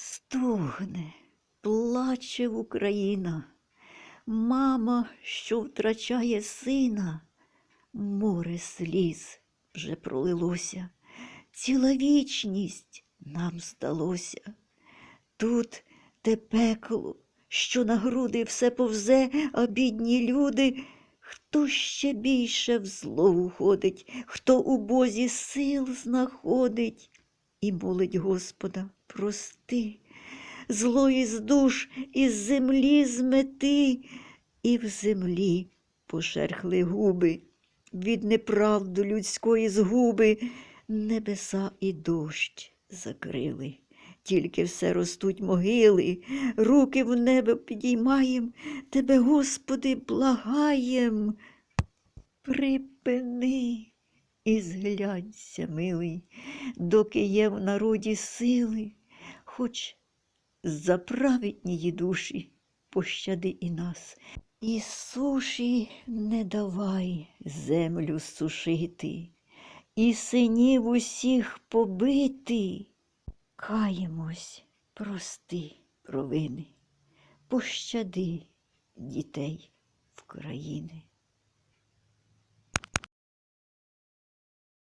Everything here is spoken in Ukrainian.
Стогне, плаче Україна, мама, що втрачає сина, море сліз вже пролилося, ціла вічність нам здалося. Тут те пекло, що на груди все повзе, а бідні люди, хто ще більше в зло уходить, хто у Бозі сил знаходить і молить Господа, прости, зло із душ, із землі змети, і в землі пошерхли губи, від неправду людської згуби, небеса і дощ закрили. Тільки все ростуть могили, руки в небо підіймаєм, тебе, Господи, благаєм. Припини і зглянься, милий, доки є в народі сили, хоч за праведнії душі пощади і нас, і суші не давай землю сушити, і синів усіх побити. Каємось, прости провини, пощади дітей в країни.